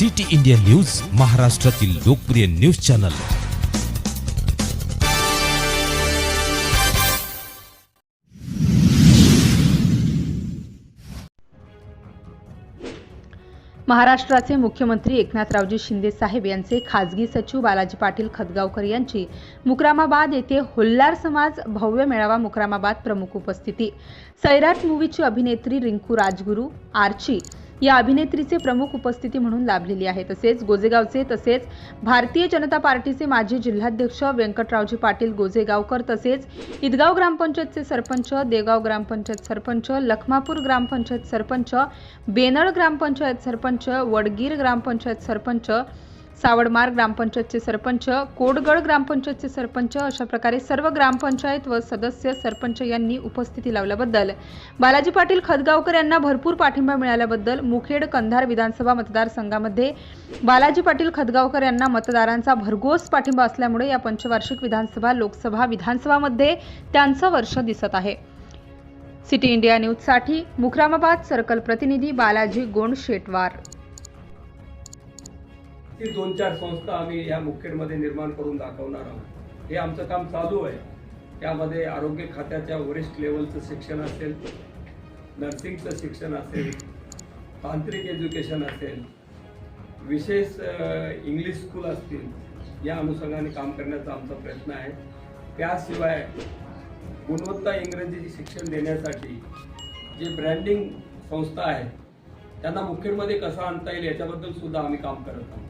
City India news महाराष्ट्रातील लोकप्रिय news channel. महाराष्ट्राचे मुख्यमंत्री एकनाथरावजी शिंदे साहेब यांचे खासगी सचिव बालाजी पाटील खतगावकर यांची मुक्रामाबाद येथे होल्लार समाज भव्य मेळावा मुक्रामाबाद प्रमुख उपस्थिती. सैराट मूवीची अभिनेत्री रिंकू राजगुरू आर्ची या अभिनेत्रीचे प्रमुख उपस्थिती म्हणून लाभलेली आहे. तसेच गोजेगावचे तसेच भारतीय जनता पार्टीचे माजी जिल्हाध्यक्ष व्यंकटरावजी पाटील गोजेगावकर तसेच इदगाव ग्रामपंचायतचे सरपंच देगाव ग्रामपंचायत सरपंच लखमापूर ग्रामपंचायत सरपंच बेनळ ग्रामपंचायत सरपंच वडगीर ग्रामपंचायत सरपंच सावडमार ग्रामपंचायतचे सरपंच कोडगड ग्रामपंचायतचे सरपंच अशा प्रकारे सर्व ग्रामपंचायत व सदस्य सरपंच यांनी उपस्थिती लावल्याबद्दल. बालाजी पाटील खतगावकर यांना भरपूर पाठिंबा मिळाल्याबद्दल मुखेड कंधार विधानसभा मतदारसंघामध्ये बालाजी पाटील खतगावकर यांना मतदारांचा भरघोस पाठिंबा असल्यामुळे या पंचवार्षिक विधानसभा लोकसभा विधानसभामध्ये त्यांचं वर्ष दिसत आहे. सिटी इंडिया न्यूजसाठी मुक्रामाबाद सर्कल प्रतिनिधी बालाजी गोंड शेटवार ती दोन चार संस्था आम्ही या मुखेडमध्ये निर्माण करून दाखवणार आहोत. हे आमचं काम चालू आहे. त्यामध्ये आरोग्य खात्याच्या वरिष्ठ लेवलचं शिक्षण असेल नर्सिंगचं शिक्षण असेल तांत्रिक एज्युकेशन असेल विशेष इंग्लिश स्कूल असतील या अनुषंगाने काम करण्याचा आमचा प्रयत्न आहे. त्याशिवाय गुणवत्ता इंग्रजी शिक्षण देण्यासाठी जे ब्रँडिंग संस्था आहे त्यांना मुखेडमध्ये कसा आणता येईल याच्याबद्दल सुद्धा आम्ही काम करत आहोत.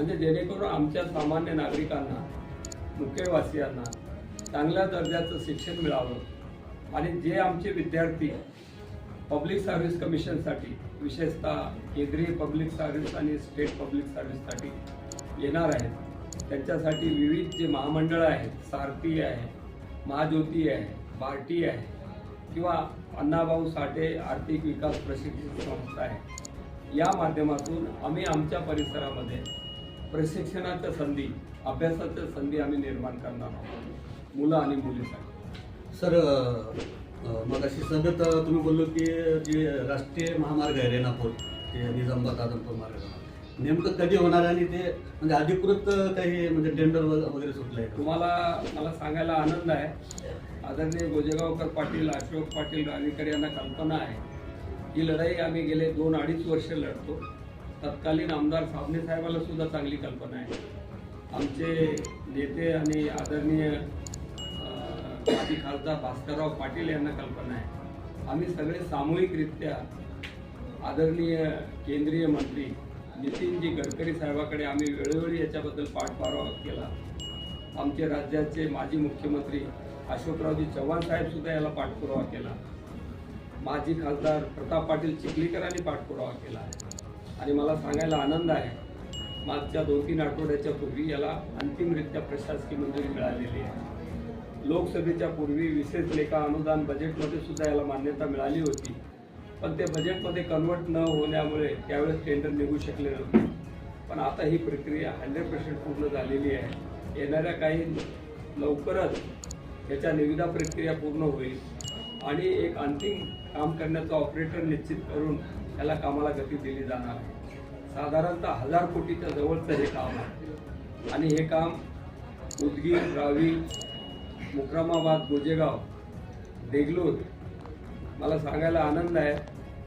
म्हणजे जेणेकरून आमच्या सामान्य नागरिकांना मुख्यवासियांना चांगल्या दर्जाचं शिक्षण मिळावं आणि जे आमचे विद्यार्थी पब्लिक सर्व्हिस कमिशनसाठी विशेषतः केंद्रीय पब्लिक सर्व्हिस आणि स्टेट पब्लिक सर्व्हिससाठी येणार आहेत. त्यांच्यासाठी विविध जे महामंडळं आहेत सारथी आहे महाज्योती आहे भारती आहे किंवा अण्णाभाऊ साठे आर्थिक विकास प्रशिक्षण संस्था आहे. या माध्यमातून आम्ही आमच्या परिसरामध्ये प्रशिक्षणाच्या संधी अभ्यासाच्या संधी आम्ही निर्माण करणार आहोत. मुलं आणि मुलीसाठी सर मग अशी सगळं तुम्ही बोललो की जे राष्ट्रीय महामार्ग आहे रेणापूर ते निजामाबाद आदमपूर मार्ग. नेमकं कधी होणार आणि ते म्हणजे अधिकृत काही म्हणजे टेंडर वगैरे सुटलं आहे तुम्हाला मला सांगायला आनंद आहे. आदरणीय गोजेगावकर पाटील अशोक पाटील राणीकर यांना कल्पना आहे. ही लढाई आम्ही गेले दोन अडीच वर्ष लढतो. तत्कालीन आमदार साबणे साहेबाला सुद्धा चांगली कल्पना आहे. आमचे नेते आणि आदरणीय माजी खासदार भास्करराव पाटील यांना कल्पना आहे. आम्ही सगळे सामूहिकरित्या आदरणीय केंद्रीय मंत्री नितीनजी गडकरी साहेबाकडे आम्ही वेळोवेळी याच्याबद्दल पाठपुरावा केला. आमचे राज्याचे माजी मुख्यमंत्री अशोकरावजी चव्हाण साहेबसुद्धा याला पाठपुरावा केला. माजी खासदार प्रताप पाटील चिखलीकरांनी पाठपुरावा केला. आणि मला सांगायला आनंद आहे. मागच्या दोन तीन आठवड्याच्या पूर्वी याला अंतिमरित्या प्रशासकीय मंजुरी मिळालेली आहे. लोकसभेच्या पूर्वी विशेष लेखा अनुदान बजेटमध्ये सुद्धा याला मान्यता मिळाली होती. पण ते बजेटमध्ये कन्वर्ट न होण्यामुळे त्यावेळेस टेंडर निघू शकले नव्हते. पण आता ही प्रक्रिया हंड्रेड पर्सेंट पूर्ण झालेली आहे. येणाऱ्या काही लवकरच याच्या निविदा प्रक्रिया पूर्ण होईल. आणि एक अंतिम काम करण्याचा ऑपरेटर निश्चित करून याला कामाला गती दिली जाणार. आहे साधारणतः हजार कोटीच्या जवळचं हे काम आहे. आणि हे काम उदगीर रावी मुक्रामाबाद गोजेगाव देगलूर मला सांगायला आनंद आहे.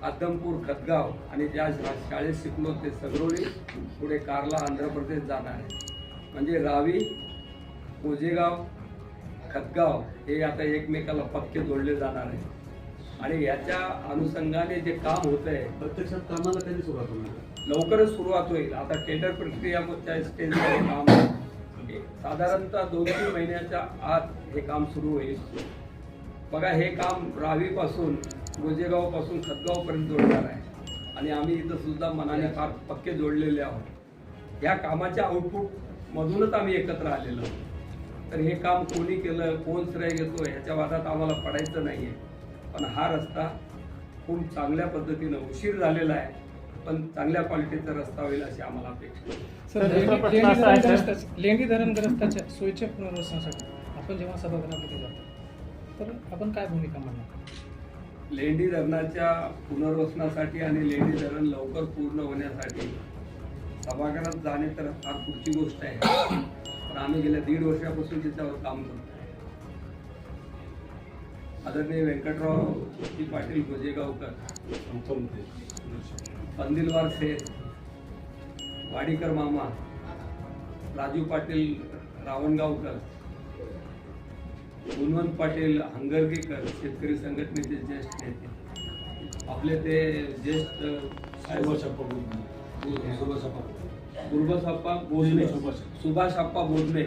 आदमपूर खतगाव आणि ज्या शाळेत शिकलो ते सगरोली पुढे कारला आंध्र प्रदेश जाणार आहे. म्हणजे रावी कोजेगाव खतगाव हे आता एकमेकाला पक्के जोडले जाणार आहे. आणि याच्या अनुषंगाने जे काम होत आहे प्रत्यक्षात कामाला कधी सुरुवात होणार? लवकरच सुरुवात होईल. आता टेंडर प्रक्रियाच्या स्टेजवर हे काम. साधारणतः दोन तीन महिन्याच्या आत हे काम सुरू होईल. बघा हे काम रावीपासून गोजेगावपासून खतगावपर्यंत जोडणार आहे. आणि आम्ही इथं सुद्धा मनाने फार पक्के जोडलेले आहोत. या कामाच्या आउटपुट मधूनच आम्ही एकत्र आलेलो तर हे काम कोणी केलं कोण श्रेय घेतो ह्याच्या वादात आम्हाला पडायचं नाही आहे पण हा रस्ता खूप चांगल्या पद्धतीनं उशीर झालेला आहे पण चांगल्या क्वालिटीचा रस्ता होईल अशी आम्हाला अपेक्षा लेंडी धरणग्रस्ताच्या सोयीच्या पुनर्वसनासाठी आपण जेव्हा सभागृहामध्ये जातो तर आपण काय भूमिका मांडणार? लेंडी धरणाच्या पुनर्वसनासाठी आणि लेंडी धरण लवकर पूर्ण होण्यासाठी सभागृहात जाणे तर फार पुढची गोष्ट आहे. पण आम्ही गेल्या दीड वर्षापासून त्याच्यावर काम करतो आदरणीय व्यंकटराव जी पाटील गोजेगावकर पंदिलवार शेठ वाडीकर मामा राजू पाटील रावणगावकर गुणवंत पाटील हंगरगेकर शेतकरी संघटनेचे ज्येष्ठ नेते आपले ते ज्येष्ठ गुरुबसप्पा बोधने सुभाष आप्पा बोधने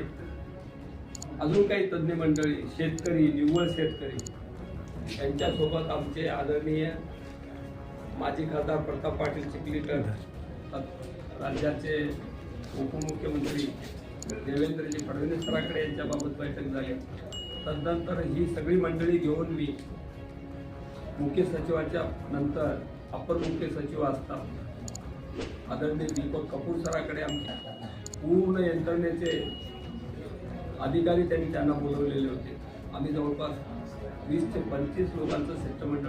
अजून काही तज्ज्ञ मंडळी शेतकरी निव्वळ शेतकरी यांच्यासोबत आमचे आदरणीय माजी खासदार प्रताप पाटील चिखलीकर राज्याचे उपमुख्यमंत्री देवेंद्रजी फडणवीस सराकडे यांच्याबाबत बैठक झाली. तदनंतर ही सगळी मंडळी घेऊन मी मुख्य सचिवाच्या नंतर अपर मुख्य सचिव असतात आदरणीय दीपक कपूर सराकडे आमच्या पूर्ण यंत्रणेचे अधिकारी त्यांनी त्यांना बोलवलेले होते. आम्ही जवळपास वीस ते पंचवीस लोकांचं शिष्टमंडळ